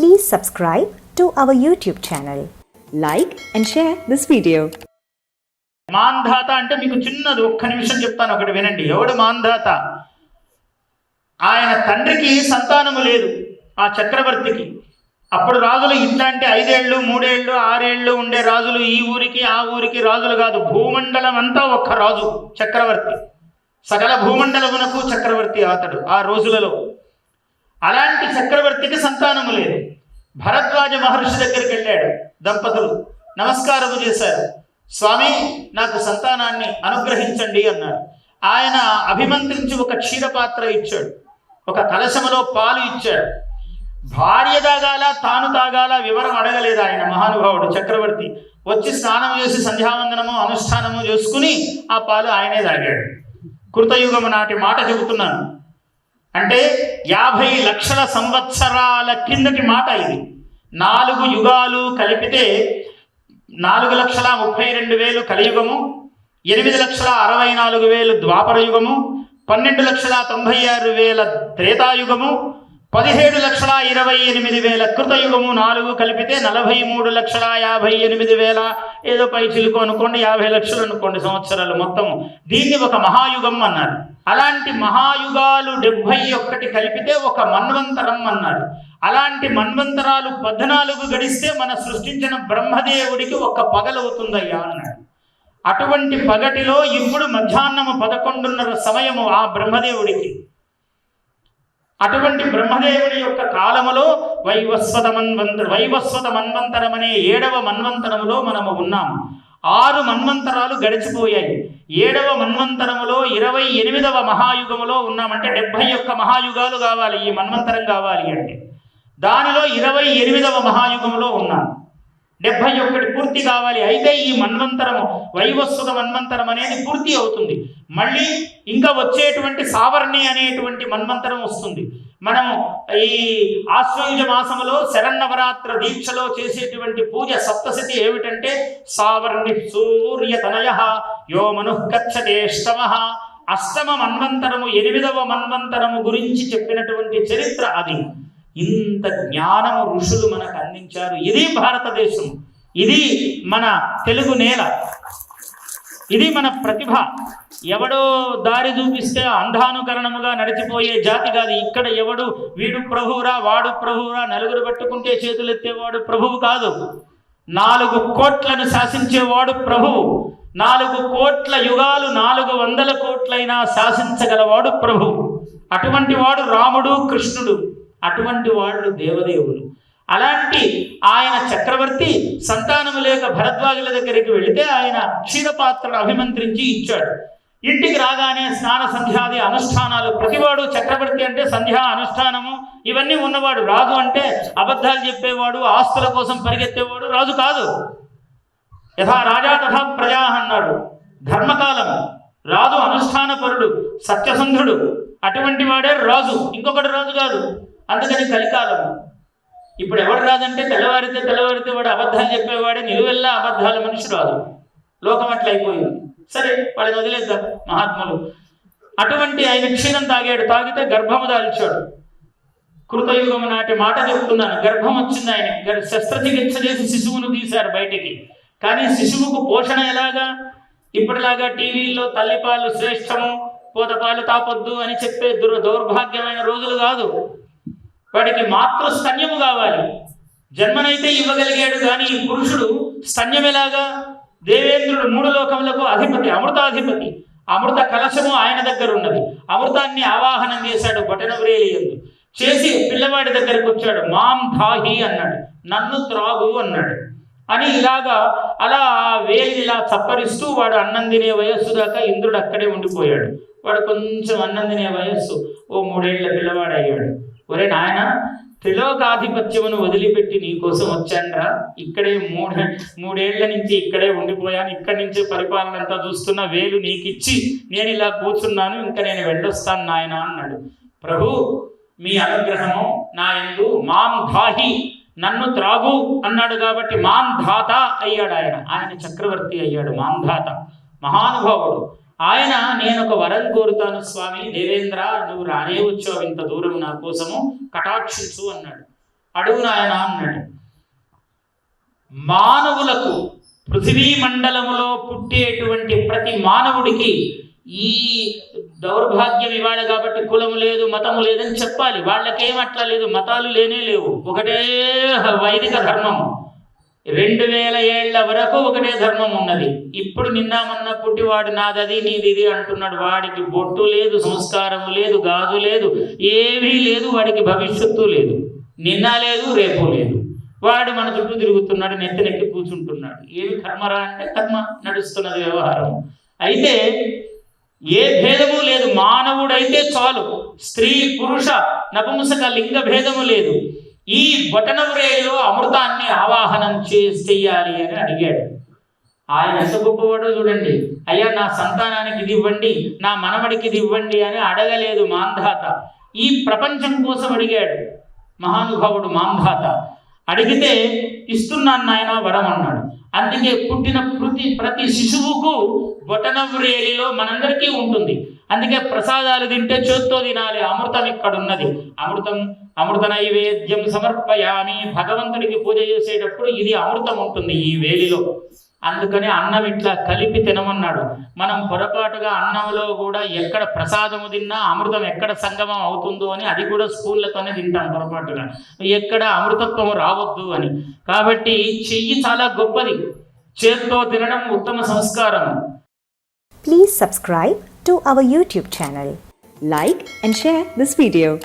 Please subscribe to our YouTube channel. Like and share this video. Mandhata అంటే మీకు చిన్నది ఒక్క నిమిషం చెప్తాను ఒకటి వినండి. ఎవడు మాంధాత? ఆయన తండ్రికి సంతానము లేదు ఆ చక్రవర్తికి. అప్పుడు రాజులు ఇట్లాంటి ఐదేళ్ళు మూడేళ్ళు ఆరేళ్ళు ఉండే రాజులు ఈ ఊరికి ఆ ఊరికి రాజులు కాదు. భూమండలం అంతా ఒక్క రాజు చక్రవర్తి. సకల భూమండలమునకు చక్రవర్తి అతడు ఆ రోజులలో. అలాంటి చక్రవర్తికి సంతానము లేదు. భరద్వాజ మహర్షి దగ్గరికి వెళ్ళాడు దంపతులు. నమస్కారము చేశారు. స్వామి నాకు సంతానాన్ని అనుగ్రహించండి అన్నాడు ఆయన అభిమంత్రించి ఒక క్షీరపాత్ర ఇచ్చాడు. ఒక కలశములో పాలు ఇచ్చాడు. భార్య తాగాల తాను తాగాల వివరం అడగలేదు ఆయన మహానుభావుడు చక్రవర్తి. వచ్చి స్నానం చేసి సంధ్యావందనము అనుష్ఠానము చేసుకుని ఆ పాలు ఆయనే తాగాడు. కృతయుగము నాటి మాట చెబుతున్నాను. అంటే యాభై లక్షల సంవత్సరాల కిందటి మాట ఇది. నాలుగు యుగాలు కలిపితే నాలుగు లక్షల ముప్పై రెండు వేలు కలియుగము ఎనిమిది లక్షల అరవై నాలుగు వేలు ద్వాపర యుగము పన్నెండు లక్షల తొంభై ఆరు వేల త్రేతాయుగము పదిహేడు లక్షల ఇరవై ఎనిమిది వేల కృతయుగము నాలుగు కలిపితే నలభై మూడు లక్షల యాభై ఎనిమిది వేల. ఏదో పై చిలుకు అనుకోండి యాభై లక్షలు అనుకోండి సంవత్సరాలు మొత్తము. దీన్ని ఒక మహాయుగం అన్నారు. అలాంటి మహాయుగాలు డెబ్భై ఒక్కటి కలిపితే ఒక మన్వంతరం అన్నారు అలాంటి మన్వంతరాలు పద్నాలుగు గడిస్తే మన సృష్టించిన బ్రహ్మదేవుడికి ఒక పగలవుతుందయ్యా అన్నాడు. అటువంటి పగటిలో ఇప్పుడు మధ్యాహ్నము పదకొండున్నర సమయము ఆ బ్రహ్మదేవుడికి. అటువంటి బ్రహ్మదేవుడి యొక్క కాలములో వైవస్వత మన్వంత వైవస్వత మన్వంతరం అనే ఏడవ మన్వంతరములో మనము ఉన్నాము. ఆరు మన్వంతరాలు గడిచిపోయాయి. ఏడవ మన్వంతరములో ఇరవై ఎనిమిదవ మహాయుగములో ఉన్నామంటే డెబ్భై ఒక్క మహాయుగాలు కావాలి ఈ మన్వంతరం కావాలి అంటే. దానిలో ఇరవై ఎనిమిదవ మహాయుగంలో ఉన్నాను. డెబ్భై ఒక్కటి పూర్తి కావాలి అయితే ఈ మన్వంతరము వైవస్వత మన్వంతరం అనేది పూర్తి అవుతుంది. మళ్ళీ ఇంకా వచ్చేటువంటి సావర్ణి అనేటువంటి మన్వంతరం వస్తుంది. మనము ఈ ఆశ్వయుజ మాసములో శరన్నవరాత్ర దీక్షలో చేసేటువంటి పూజ సప్తశతి ఏమిటంటే సావర్ణి సూర్యతనయ యో మనుఃకచ్చతేష్టమ అష్టమ మన్వంతరము ఎనిమిదవ మన్వంతరము గురించి చెప్పినటువంటి చరిత్ర అది. ఇంత జ్ఞానము ఋషులు మనకు అందించారు. ఇది భారతదేశం. ఇది మన తెలుగు నేల. ఇది మన ప్రతిభ. ఎవడో దారి చూపిస్తే అంధానుకరణముగా నడిచిపోయే జాతి కాదు. ఇక్కడ ఎవడు వీడు ప్రభువురా వాడు ప్రభువురా నలుగురు పట్టుకుంటే చేతులు ఎత్తేవాడు ప్రభువు కాదు. నాలుగు కోట్లను శాసించేవాడు ప్రభువు. నాలుగు కోట్ల యుగాలు నాలుగు వందల కోట్లైనా శాసించగలవాడు ప్రభువు. అటువంటి వాడు రాముడు కృష్ణుడు. అటువంటి వాళ్ళు దేవదేవులు. అలాంటి ఆయన చక్రవర్తి సంతానము లేక భరద్వాజుల దగ్గరికి వెళితే ఆయన క్షీరపాత్రను అభిమంత్రించి ఇచ్చాడు. ఇంటికి రాగానే స్నాన సంధ్యాది అనుష్ఠానాలు. ప్రతివాడు చక్రవర్తి అంటే సంధ్యా అనుష్ఠానము. ఇవన్నీ ఉన్నవాడు రాజు అంటే అబద్ధాలు చెప్పేవాడు ఆస్తుల కోసం పరిగెత్తేవాడు రాజు కాదు. యథా రాజా తథా ప్రజా అన్నాడు. ధర్మకాలం రాజు అనుష్ఠానపరుడు సత్యసంధుడు. అటువంటి వాడే రాజు. ఇంకొకటి రాజు కాదు. అందుకని కలికాలం ఇప్పుడు ఎవడు రాదంటే తెల్లవారితే తెల్లవారితే వాడు అబద్ధాలు చెప్పేవాడే నిలువెల్లా అబద్ధాల మనిషి రాదు లోకం అట్లయిపోయింది. సరే వాళ్ళని వదిలేద్దాం మహాత్ములు. అటువంటి ఆయన క్షీణం తాగాడు తాగితే గర్భము దాల్చాడు. కృతయుగం నాటి మాట చెప్తున్నాను గర్భం వచ్చింది ఆయన. శస్త్రచికిత్స చేసి శిశువును తీశారు బయటికి. కానీ శిశువుకు పోషణ ఎలాగా? ఇప్పటిలాగా టీవీల్లో తల్లిపాలు శ్రేష్టము పోతపాలు తాపొద్దు అని చెప్పే దుర్ దౌర్భాగ్యమైన రోజులు కాదు. వాడికి మాతృ స్తన్యము కావాలి. జన్మనైతే ఇవ్వగలిగాడు కానీ ఈ పురుషుడు స్తన్యం ఎలాగా దేవేంద్రుడు మూడు లోకములకు అధిపతి అమృతాధిపతి. అమృత కలశము ఆయన దగ్గర ఉన్నది అమృతాన్ని ఆవాహనం చేశాడు బటనవ్రేలి ఎందు. చేసి పిల్లవాడి దగ్గరకు వచ్చాడు. మాం ధాహి అన్నాడు. నన్ను త్రాగు అన్నాడు. అని ఇలాగా అలా ఆ వేలి ఇలా చప్పరిస్తూ వాడు అన్నం తినే వయస్సు దాకా ఇంద్రుడు అక్కడే ఉండిపోయాడు. వాడు కొంచెం అన్నం తినే వయస్సు. ఓ మూడేళ్ళ పిల్లవాడు అయ్యాడు ఒరే నాయన త్రిలోకాధిపత్యమును వదిలిపెట్టి నీ కోసం ఇక్కడే మూడు మూడేళ్ళ నుంచి ఇక్కడే ఉండిపోయాను. ఇక్కడి నుంచే పరిపాలన అంతా చూస్తున్న వేలు నీకిచ్చి నేను ఇలా కూర్చున్నాను ఇంకా నేను వెళ్ళొస్తాను నాయన అన్నాడు. ప్రభు మీ అనుగ్రహము నా ఎందు మాం ధాహి నన్ను త్రాగు అన్నాడు కాబట్టి మాం ధాత అయ్యాడు ఆయన. ఆయన చక్రవర్తి అయ్యాడు మాం ధాత. మహానుభావుడు. ఆయన నేను ఒక వరం కోరుతాను స్వామి. దేవేంద్ర నువ్వు రానే వచ్చావు ఇంత దూరం నా కోసము కటాక్షించు అన్నాడు. అడుగు నాయన అన్నాడు. మానవులకు పృథివీ మండలములో పుట్టేటువంటి ప్రతి మానవుడికి ఈ దౌర్భాగ్యం ఇవాళ కాబట్టి కులము లేదు మతము లేదని చెప్పాలి. వాళ్ళకేం అట్లా లేదు మతాలు లేనే లేవు. ఒకటే వైదిక ధర్మము. రెండు వేల ఏళ్ళ వరకు ఒకటే ధర్మం ఉన్నది. ఇప్పుడు నిన్న మొన్న పుట్టివాడు నాదది నీది ఇది అంటున్నాడు. వాడికి బొట్టు లేదు సంస్కారము లేదు గాజు లేదు ఏమీ లేదు వాడికి భవిష్యత్తు లేదు. నిన్న లేదు రేపు లేదు. వాడు మన చుట్టూ తిరుగుతున్నాడు నెత్తినెక్కి కూర్చుంటున్నాడు. ఏమి కర్మరా అంటే కర్మ నడుస్తున్నది వ్యవహారం. అయితే ఏ భేదము లేదు. మానవుడైతే చాలు. స్త్రీ పురుష నపుంసక లింగ భేదము లేదు. ఈ బొటనవ్రేలో అమృతాన్ని ఆవాహనం చేయాలి అని అడిగాడు. ఆయన ఎంత గొప్పవాడో చూడండి. అయ్యా నా సంతానానికి ఇది ఇవ్వండి నా మనవడికి ఇది ఇవ్వండి అని అడగలేదు మాంధాత. ఈ ప్రపంచం కోసం అడిగాడు. మహానుభావుడు మాంధాత. అడిగితే ఇస్తున్నాను నాయన వరం అన్నాడు. అందుకే పుట్టిన ప్రతి ప్రతి శిశువుకు బొటనవ్రేలిలో మనందరికీ ఉంటుంది. అందుకే ప్రసాదాలు తింటే చేత్తో తినాలి అమృతం ఇక్కడ ఉన్నది అమృతం అమృత నైవేద్యం సమర్పయామి. భగవంతుడికి పూజ చేసేటప్పుడు ఇది అమృతం ఉంటుంది ఈ వేలిలో. అందుకని అన్నం ఇట్లా కలిపి తినమన్నాడు. మనం పొరపాటుగా అన్నంలో కూడా ఎక్కడ ప్రసాదము తిన్నా అమృతం ఎక్కడ సంగమం అవుతుందో అని అది కూడా స్కూళ్ళతోనే తింటాం పొరపాటుగా. ఎక్కడ అమృతత్వం రావద్దు అని. కాబట్టి చెయ్యి చాలా గొప్పది. చేత్తో తినడం ఉత్తమ సంస్కారం. Please subscribe to our YouTube channel like and share this video